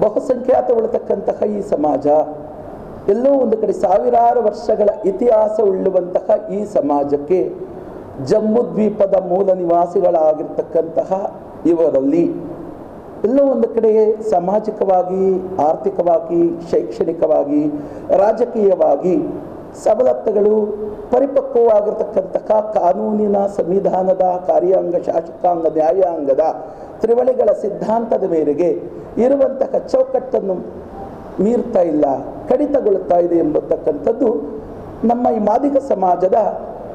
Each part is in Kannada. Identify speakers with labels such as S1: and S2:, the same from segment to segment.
S1: ಬಹುಸಂಖ್ಯಾತ ಉಳ್ಳತಕ್ಕಂತಹ ಈ ಸಮಾಜ, ಎಲ್ಲೋ ಒಂದು ಕಡೆ ಸಾವಿರಾರು ವರ್ಷಗಳ ಇತಿಹಾಸ ಉಳ್ಳುವಂತಹ ಈ ಸಮಾಜಕ್ಕೆ ಜಮ್ಮು ದ್ವೀಪದ ಮೂಲ ನಿವಾಸಿಗಳಾಗಿರ್ತಕ್ಕಂತಹ ಇವರಲ್ಲಿ ಎಲ್ಲೋ ಒಂದು ಕಡೆ ಸಾಮಾಜಿಕವಾಗಿ, ಆರ್ಥಿಕವಾಗಿ, ಶೈಕ್ಷಣಿಕವಾಗಿ, ರಾಜಕೀಯವಾಗಿ ಸವಲತ್ತುಗಳು ಪರಿಪಕ್ವವಾಗಿರ್ತಕ್ಕಂತಹ ಕಾನೂನಿನ ಸಂವಿಧಾನದ ಕಾರ್ಯಾಂಗ ಶಾಸಕಾಂಗ ನ್ಯಾಯಾಂಗದ ತ್ರಿವಳಿಗಳ ಸಿದ್ಧಾಂತದ ಮೇರೆಗೆ ಇರುವಂತಹ ಚೌಕಟ್ಟನ್ನು ಮೀರ್ತಾ ಇಲ್ಲ ಕಡಿತಗೊಳ್ಳುತ್ತಾ ಇದೆ ಎಂಬತಕ್ಕಂಥದ್ದು ನಮ್ಮ ಈ ಮಾದಿಗ ಸಮಾಜದ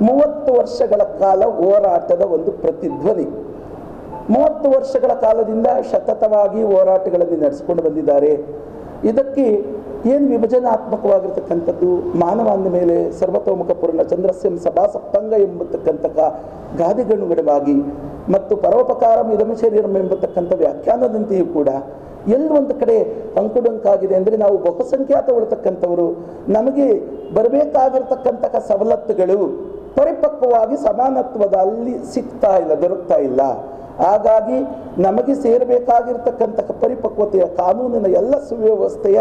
S1: ಮೂವತ್ತು ವರ್ಷಗಳ ಕಾಲ ಹೋರಾಟದ ಒಂದು ಪ್ರತಿಧ್ವನಿ. ಮೂವತ್ತು ವರ್ಷಗಳ ಕಾಲದಿಂದ ಸತತವಾಗಿ ಹೋರಾಟಗಳಲ್ಲಿ ನಡೆಸಿಕೊಂಡು ಬಂದಿದ್ದಾರೆ. ಇದಕ್ಕೆ ಏನು ವಿಭಜನಾತ್ಮಕವಾಗಿರ್ತಕ್ಕಂಥದ್ದು? ಮಾನವಾಂದ ಮೇಲೆ ಸರ್ವತೋಮುಖ ಪೂರ್ಣ ಚಂದ್ರಸ್ಯಂ ಸಭಾ ಸಪ್ತಂಗ ಎಂಬತಕ್ಕಂಥ ಗಾದೆಗನುಗುಣವಾಗಿ ಮತ್ತು ಪರೋಪಕಾರಂ ಇದಮ ಶರೀರಂ ಎಂಬತಕ್ಕಂಥ ವ್ಯಾಖ್ಯಾನದಂತೆಯೂ ಕೂಡ ಎಲ್ಲಿ ಒಂದು ಕಡೆ ಅಂಕುಡೊಂಕಾಗಿದೆ ಅಂದರೆ ನಾವು ಬಹುಸಂಖ್ಯಾತ ಉಳ್ತಕ್ಕಂಥವರು ನಮಗೆ ಬರಬೇಕಾಗಿರ್ತಕ್ಕಂತಹ ಸವಲತ್ತುಗಳು ಪರಿಪಕ್ವವಾಗಿ ಸಮಾನತ್ವದಲ್ಲಿ ಸಿಗ್ತಾ ಇಲ್ಲ, ದೊರಕ್ತಾ ಇಲ್ಲ. ಹಾಗಾಗಿ ನಮಗೆ ಸೇರಬೇಕಾಗಿರ್ತಕ್ಕಂಥ ಪರಿಪಕ್ವತೆಯ ಕಾನೂನಿನ ಎಲ್ಲ ಸುವ್ಯವಸ್ಥೆಯ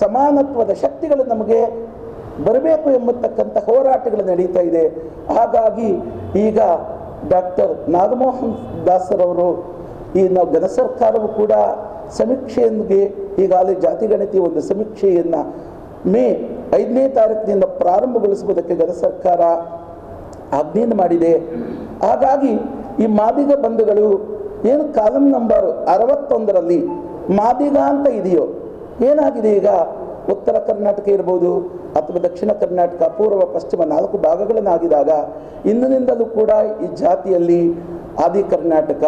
S1: ಸಮಾನತ್ವದ ಶಕ್ತಿಗಳು ನಮಗೆ ಬರಬೇಕು ಎಂಬತಕ್ಕಂಥ ಹೋರಾಟಗಳು ನಡೀತಾ ಇದೆ. ಹಾಗಾಗಿ ಈಗ ಡಾಕ್ಟರ್ ನಾಗಮೋಹನ್ ದಾಸರವರು ಈ ನಾವು ಘನ ಸರ್ಕಾರವು ಕೂಡ ಸಮೀಕ್ಷೆಯೊಂದಿಗೆ ಈಗಾಗಲೇ ಜಾತಿಗಣತಿ ಒಂದು ಸಮೀಕ್ಷೆಯನ್ನು ಮೇ ಐದನೇ ತಾರೀಕಿನಿಂದ ಪ್ರಾರಂಭಗೊಳಿಸುವುದಕ್ಕೆ ಘನ ಸರ್ಕಾರ ಆಜ್ಞೆಯನ್ನು ಮಾಡಿದೆ. ಹಾಗಾಗಿ ಈ ಮಾದಿಗ ಬಂಧುಗಳು ಏನು ಕಾಲಂ ನಂಬರ್ ಅರವತ್ತೊಂದರಲ್ಲಿ ಮಾದಿಗ ಅಂತ ಇದೆಯೋ ಏನಾಗಿದೆ ಈಗ? ಉತ್ತರ ಕರ್ನಾಟಕ ಇರ್ಬೋದು ಅಥವಾ ದಕ್ಷಿಣ ಕರ್ನಾಟಕ ಪೂರ್ವ ಪಶ್ಚಿಮ ನಾಲ್ಕು ಭಾಗಗಳನ್ನಾಗಿದಾಗ ಇಂದಿನಿಂದಲೂ ಕೂಡ ಈ ಜಾತಿಯಲ್ಲಿ ಆದಿ ಕರ್ನಾಟಕ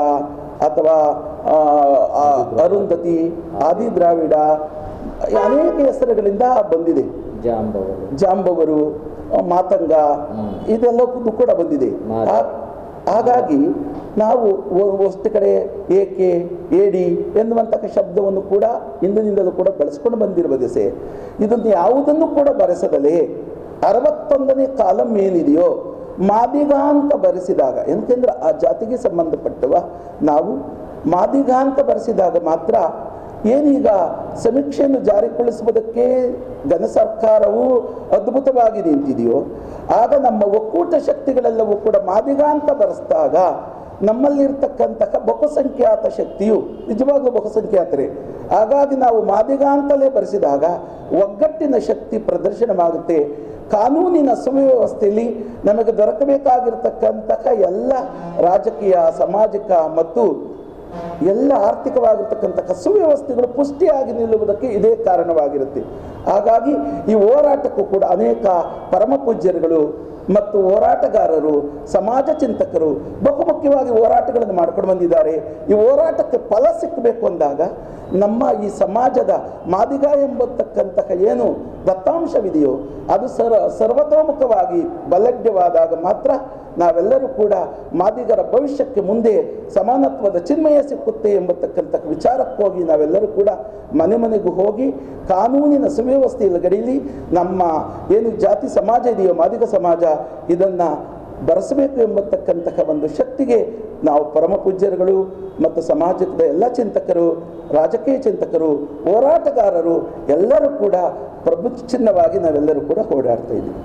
S1: ಅಥವಾ ಅರುಂಧತಿ ಆದಿ ದ್ರಾವಿಡ ಅನೇಕ ಹೆಸರುಗಳಿಂದ ಬಂದಿದೆ.
S2: ಜಾಂಬವರು.
S1: ಜಾಂಬವರು ಮಾತಂಗ
S2: ಇದೆಲ್ಲ
S1: ಇದೆಲ್ಲಕ್ಕೂ ಕೂಡ ಬಂದಿದೆ. ಹಾಗಾಗಿ ನಾವು ವಸ್ತು ಕಡೆ ಏಕೆ, ಏಡಿ ಎನ್ನುವಂತಹ ಶಬ್ದವನ್ನು ಕೂಡ ಇಂದಿನಿಂದಲೂ ಕೂಡ ಬಳಸ್ಕೊಂಡು ಬಂದಿರುವ ದಿಸೆ. ಇದನ್ನು ಯಾವುದನ್ನು ಕೂಡ ಬರೆಸದಲೇ ಅರವತ್ತೊಂದನೇ ಕಾಲಂ ಏನಿದೆಯೋ ಮಾದಿಗ ಅಂತ ಬರೆಸಿದಾಗ, ಎಂತಂದ್ರೆ ಆ ಜಾತಿಗೆ ಸಂಬಂಧಪಟ್ಟವ, ನಾವು ಮಾದಿಗ ಅಂತ ಬರೆಸಿದಾಗ ಮಾತ್ರ ಏನೀಗ ಸಮೀಕ್ಷೆಯನ್ನು ಜಾರಿಗೊಳಿಸುವುದಕ್ಕೆ ಜನ ಸರ್ಕಾರವು ಅದ್ಭುತವಾಗಿ ನಿಂತಿದೆಯೋ, ಆಗ ನಮ್ಮ ಒಕ್ಕೂಟ ಶಕ್ತಿಗಳೆಲ್ಲವೂ ಕೂಡ ಮಾದಿಗಾಂತ ಬರೆಸಿದಾಗ ನಮ್ಮಲ್ಲಿರ್ತಕ್ಕಂತಹ ಬಹುಸಂಖ್ಯಾತ ಶಕ್ತಿಯು ನಿಜವಾಗ್ಲೂ ಬಹುಸಂಖ್ಯಾತರೇ. ಹಾಗಾಗಿ ನಾವು ಮಾದಿಗಾಂತಲೇ ಬರೆಸಿದಾಗ ಒಗ್ಗಟ್ಟಿನ ಶಕ್ತಿ ಪ್ರದರ್ಶನವಾಗುತ್ತೆ. ಕಾನೂನಿನ ಸುವ್ಯವಸ್ಥೆಯಲ್ಲಿ ನಮಗೆ ದೊರಕಬೇಕಾಗಿರ್ತಕ್ಕಂತಹ ಎಲ್ಲ ರಾಜಕೀಯ, ಸಾಮಾಜಿಕ ಮತ್ತು ಎಲ್ಲ ಕಸುವ ವ್ಯವಸ್ಥೆಗಳು ಪುಷ್ಟಿಯಾಗಿ ನಿಲ್ಲುವುದಕ್ಕೆ ಇದೇ ಕಾರಣವಾಗಿರುತ್ತೆ. ಹಾಗಾಗಿ ಈ ಹೋರಾಟಕ್ಕೂ ಕೂಡ ಅನೇಕ ಪರಮ ಪೂಜ್ಯರುಗಳು ಮತ್ತು ಹೋರಾಟಗಾರರು, ಸಮಾಜ ಚಿಂತಕರು ಬಹುಮುಖ್ಯವಾಗಿ ಹೋರಾಟಗಳನ್ನು ಮಾಡ್ಕೊಂಡು ಬಂದಿದ್ದಾರೆ. ಈ ಹೋರಾಟಕ್ಕೆ ಫಲ ಸಿಕ್ಕಬೇಕು ಅಂದಾಗ ನಮ್ಮ ಈ ಸಮಾಜದ ಮಾದಿಗ ಎಂಬತಕ್ಕಂತಹ ಏನು ದತ್ತಾಂಶವಿದೆಯೋ ಅದು ಸರ್ ಸರ್ವತೋಮುಖವಾಗಿ ಬಲಢ್ಯವಾದಾಗ ಮಾತ್ರ ನಾವೆಲ್ಲರೂ ಕೂಡ ಮಾದಿಗರ ಭವಿಷ್ಯಕ್ಕೆ ಮುಂದೆ ಸಮಾನತ್ವದ ಚಿನ್ಮಯ ಸಿಕ್ಕುತ್ತೆ ಎಂಬತಕ್ಕಂಥ ವಿಚಾರಕ್ಕೋಗಿ ನಾವೆಲ್ಲರೂ ಕೂಡ ಮನೆ ಮನೆಗೂ ಹೋಗಿ ಕಾನೂನಿನ ಸುವ್ಯವಸ್ಥೆಯಲ್ಲಿ ಗಡೀಲಿ ನಮ್ಮ ಏನು ಜಾತಿ ಸಮಾಜ ಇದೆಯೋ ಮಾದಿಗ ಸಮಾಜ ಇದನ್ನು ಬರೆಸಬೇಕು ಎಂಬತಕ್ಕಂತಹ ಒಂದು ಶಕ್ತಿಗೆ ನಾವು ಪರಮ ಪೂಜ್ಯರುಗಳು ಮತ್ತು ಸಮಾಜದ ಎಲ್ಲ ಚಿಂತಕರು, ರಾಜಕೀಯ ಚಿಂತಕರು, ಹೋರಾಟಗಾರರು ಎಲ್ಲರೂ ಕೂಡ ಪ್ರಭುಚ್ಛಿನ್ನವಾಗಿ ನಾವೆಲ್ಲರೂ ಕೂಡ ಓಡಾಡ್ತಾ ಇದ್ದೀವಿ.